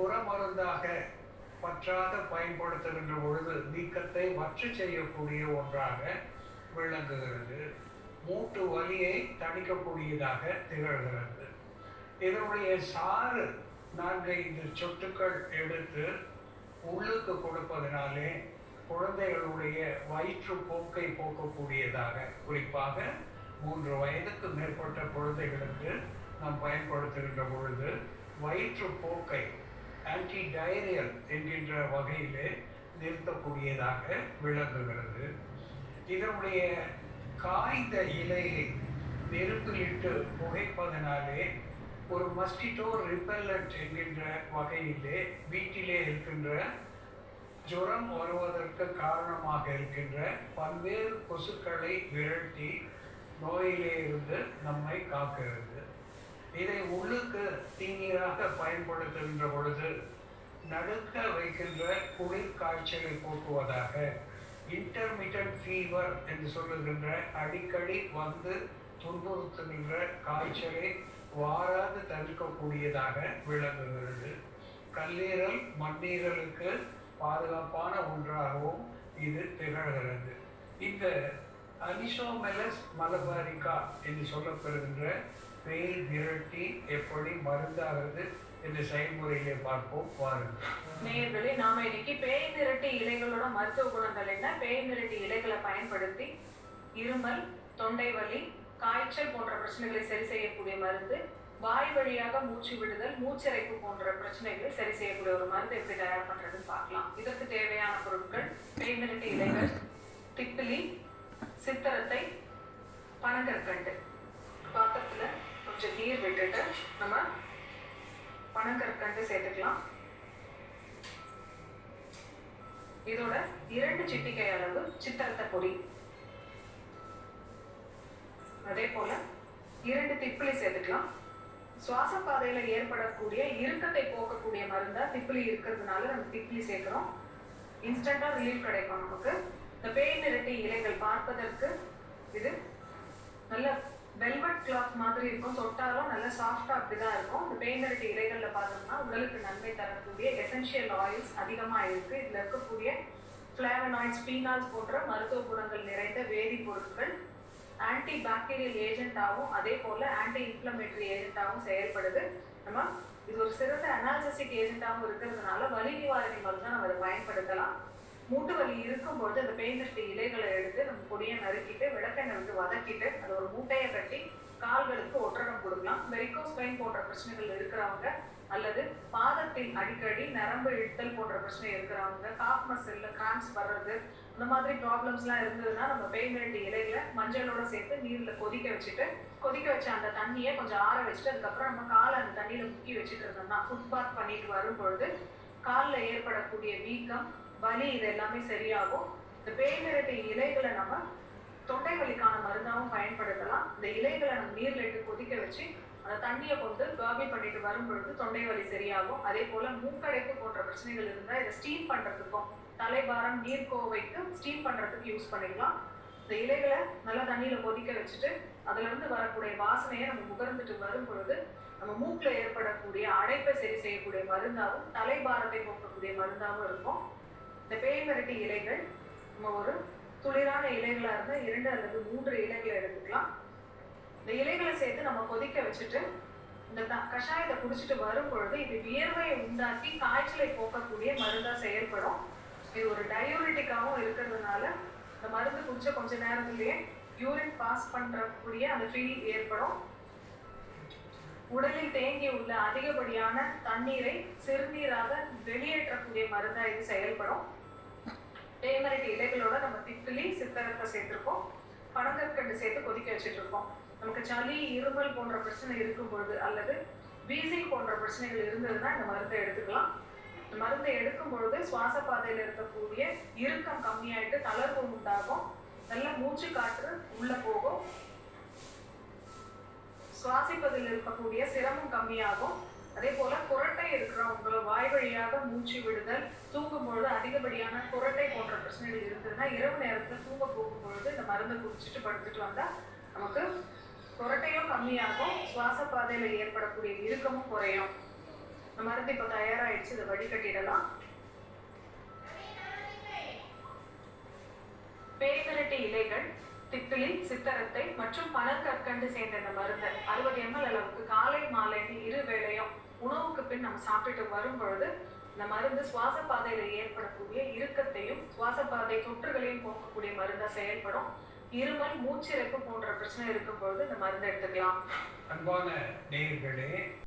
புறமருந்தாக பற்றாக பயன்படுத்துகின்ற பொழுது நீக்கத்தை வற்று செய்யக்கூடிய ஒன்றாக விளங்குகிறது. மூட்டு வலியை தணிக்கக்கூடியதாக திகழ்கிறது. இதனுடைய சாறு நான்கைந்து சொட்டுக்கள் எடுத்து உள்ளுக்கு கொடுப்பதனாலே குழந்தைகளுடைய வயிற்று போக்கை போக்கக்கூடியதாக. குறிப்பாக மூன்று வயதுக்கு மேற்பட்ட குழந்தைகளுக்கு நாம் பயன்படுத்துகின்ற பொழுது வயிற்று போக்கை ஆன்டி டயரியல் என்கின்ற வகையிலே நிறுத்தக்கூடியதாக விளங்குகிறது. இதனுடைய காய்ந்த இலையை நெருப்பிலிட்டு புகைப்பதனாலே ஒரு மஸ்கிட்டோ ரிப்பல்லண்ட் என்கின்ற வகையிலே வீட்டிலே இருக்கின்ற ஜுரம் வருவதற்கு காரணமாக இருக்கின்ற பல்வேறு கொசுக்களை விரட்டி நோயிலே இருந்து நம்மை காக்கிறது. இதை உள்ளுக்கு தீநீராக பயன்படுத்துகின்ற பொழுது நடுக்க வைக்கின்ற குளிர் காய்ச்சலை போக்குவதாக. இன்டர்மீடியட் ஃபீவர் என்று சொல்லுகின்ற அடிக்கடி வந்து துன்புறுத்துகின்ற காய்ச்சலை வாராது தவிர்க்கக்கூடியதாக விளங்குகிறது. கல்லீரல் மண்ணீரலுக்கு பாதுகாப்பான ஒன்றாகவும் இது திகழ்கிறது. இந்த அனிசோமெலஸ் மலபாரிகா என்று சொல்லப்படுகின்ற பேய் விரட்டி எப்படி மருந்தாகிறது என்று செயல்முறையிலே பார்ப்போம். வாருங்கள். நேயர்களே நாம இன்னைக்கு பேய் மிரட்டி இலைகளோட மருத்துவ குணங்கள் என்ன? பேய் மிரட்டி இலைகளை பயன்படுத்தி இருமல் தொண்டை வலி காய்ச்சல் போன்ற பிரச்சனைகளை சரி செய்யக்கூடிய மருந்து வாய் வழியாக மூச்சு விடுதல் மூச்சிறைப்பு போன்ற பிரச்சனைகளை சரி செய்யக்கூடிய ஒரு மருந்து எப்படி தயார் பண்றதுன்னு பார்க்கலாம். இதற்கு தேவையான பொருட்கள் பேய் மிரட்டி இலைகள் திப்பிலி சித்தரத்தை பனங்கற்கண்டு. பாத்திரத்துல கொஞ்சம் நீர் விட்டுட்டு நம்ம பனங்கற்கண்டு சேர்த்துக்கலாம். இதோட இரண்டு சிட்டிகை அளவு சித்தரத்த பொடி. அதே போல இரண்டு திப்பிலி சேர்த்துக்கலாம். சுவாச பாதையில ஏற்படக்கூடிய இறுக்கத்தை போக்கக்கூடிய மருந்தா திப்பிலி இருக்கிறதுனால நம்ம திப்பிலி சேர்க்கிறோம். இன்ஸ்டண்டா ரிலீஃப் கிடைக்கும் நமக்கு. இந்த பேய் நிரட்டி இலைகள் பார்ப்பதற்கு இது மாதிரி இருக்கும். தொட்டாலும் நல்ல சாஃப்டா அப்படிதான் இருக்கும். இந்த பேய் நிரட்டி இலைகள்ல பார்த்தோம்னா உடலுக்கு நன்மை தரக்கூடிய எசென்ஷியல் ஆயில்ஸ் அதிகமா இருக்கு. இதுல இருக்கக்கூடிய ஃபிளாவனாய்ட்ஸ் பீனால்ஸ் போன்ற மருத்துவ குணங்கள் நிறைந்த வேதிப்பொருட்கள் ஆன்டி பாக்டீரியல் ஏஜென்ட்டாகவும் அதே போல ஆன்டி இன்ஃப்ளமேட்டரி ஏஜென்ட்டாகவும் செயல்படுது. நம்ம இது ஒரு சிறந்த அனால்ஜசிக் ஏஜென்ட்டாகவும் இருக்கிறதுனால வலி நிவாரணி மருந்து நம்ம அதை பயன்படுத்தலாம். மூட்டு வலி இருக்கும்பொழுது அந்த பேய்நட்டு இலைகளை எடுத்து நம்ம பொடியை நறுக்கிட்டு விளக்கெண்ணெய் வந்து வதக்கிட்டு அதை ஒரு மூட்டையை கட்டி கால்களுக்கு ஒற்றடம் கொடுக்கலாம். வெரிகோஸ் பெயின் போன்ற பிரச்சனைகள் இருக்கிறவங்க அல்லது பாதத்தில் அடிக்கடி நரம்பு இழுத்தல் போன்ற பிரச்சனை இருக்கிறவங்க காஃப் மசில்ல கிராம்ஸ் வர்றது இந்த மாதிரி ப்ராப்ளம்ஸ்லாம் இருந்ததுன்னா நம்ம பேய்மெண்ட் இலையில மஞ்சளோட சேர்த்து நீரில் கொதிக்க வச்சுட்டு கொதிக்க வச்ச அந்த தண்ணியை கொஞ்சம் ஆற வச்சுட்டு அதுக்கப்புறம் நம்ம காலை அந்த தண்ணியில் முக்கி வச்சுட்டு இருந்தோம்னா ஃபுட் பாத் பண்ணிட்டு வரும் பொழுது காலில் ஏற்படக்கூடிய வீக்கம் வலி இது எல்லாமே சரியாகும். இந்த பேய்மிரட்டி இலைகளை நம்ம தொண்டை வலிக்கான மருந்தாகவும் பயன்படுத்தலாம். இந்த இலைகளை நம்ம நீர்ல இட்டு கொதிக்க வச்சு அந்த தண்ணியை கொண்டு கார்கிள் பண்ணிட்டு வரும் பொழுது தொண்டை வலி சரியாகும். அதே போல மூக்கடைப்பு போன்ற பிரச்சனைகள் இருந்தால் இதை ஸ்டீம் பண்றதுக்கும் தலைபாரம் நீர்க்கோவைக்கு ஸ்டீம் பண்றதுக்கு யூஸ் பண்ணிக்கலாம். இந்த இலைகளை நல்லா தண்ணியில கொதிக்க வச்சுட்டு அதுல இருந்து வரக்கூடிய வாசனையை நம்ம முகர்ந்துட்டு வரும் பொழுது நம்ம மூக்கில் ஏற்படக்கூடிய அடைப்பை சரி செய்யக்கூடிய மருந்தாகவும் தலைபாரத்தை போக்கக்கூடிய மருந்தாகவும் இருக்கும். இந்த பேய்மரட்டி இலைகள் நம்ம ஒரு துளிரான இலைகளாக இருந்தால் இரண்டு அல்லது மூன்று இலைகளை எடுத்துக்கலாம். இந்த இலைகளை சேர்த்து நம்ம கொதிக்க வச்சுட்டு இந்த கஷாயத்தை குடிச்சிட்டு வரும் பொழுது இது வியர்வையை உண்டாக்கி காய்ச்சலை போக்கக்கூடிய மருந்தாக செயல்படும். இது ஒரு டயூரிட்டிக்காகவும் இருக்கிறதுனால இந்த மருந்து குடிச்ச கொஞ்ச நேரத்திலேயே யூரின் பாஸ் பண்ணுறக்கூடிய அந்த ஃபீல் ஏற்படும். உடலில் தேங்கி உள்ள அதிகப்படியான தண்ணீரை சிறுநீராக வெளியேற்றக்கூடிய மருந்தாக இது செயல்படும். தேமரட்டி இலைகளோட நம்ம திப்பிலி சித்தரத்தை சேர்த்துருக்கோம். பனங்கற்கண்டு சேர்த்து கொதிக்க வச்சுட்டு இருக்கோம் நமக்கு சளி இருமல் போன்ற பிரச்சனை இருக்கும் பொழுது அல்லது வீசிங் போன்ற பிரச்சனைகள் இருந்ததுன்னா இந்த மருந்தை எடுத்துக்கலாம். இந்த மருந்தை எடுக்கும் பொழுது சுவாச பாதையில் இருக்கக்கூடிய இறுக்கம் கம்மியாயிட்டு தளர்வு உண்டாகும். நல்ல மூச்சு காற்று உள்ள போகும். சுவாசிப்பதில் இருக்கக்கூடிய சிரமம் கம்மியாகும். அதே போல குரட்டை இருக்கிறவங்கள வாய் வழியாக மூச்சு விடுதல் தூங்கும் பொழுது அதிகப்படியான குரட்டை போன்ற பிரச்சனைகள் இருந்ததுன்னா இரவு நேரத்தில் தூங்க போகும் பொழுது இந்த மருந்தை குடிச்சிட்டு படுத்துட்டு வந்தா நமக்கு குரட்டையும் கம்மியாகும் சுவாச பாதையில ஏற்படக்கூடிய இறுக்கமும் குறையும். இந்த மருந்து இப்போ தயாராகிடுச்சு இதை வடிகட்டிடலாம். பேய்விரட்டி இலைகள் திப்பிலி சித்தரத்தை மற்றும் பனங்கற்கண்டு சேர்ந்த இந்த மருந்து. அறுபது எம்எல் அளவுக்கு காலை மாலைன்னு இரு வேளையும் உணவுக்கு பின் நம்ம சாப்பிட்டுட்டு வரும் பொழுது இந்த மருந்து சுவாச பாதையில ஏற்படக்கூடிய இறுக்கத்தையும் சுவாச பாதை தொற்றுகளையும் போக்கக்கூடிய மருந்தா செயல்படும். இருமல் மூச்சிறைப்பு போன்ற பிரச்சனை இருக்கும் பொழுது இந்த மருந்து எடுத்துக்கலாம். அன்பான நேயர்களே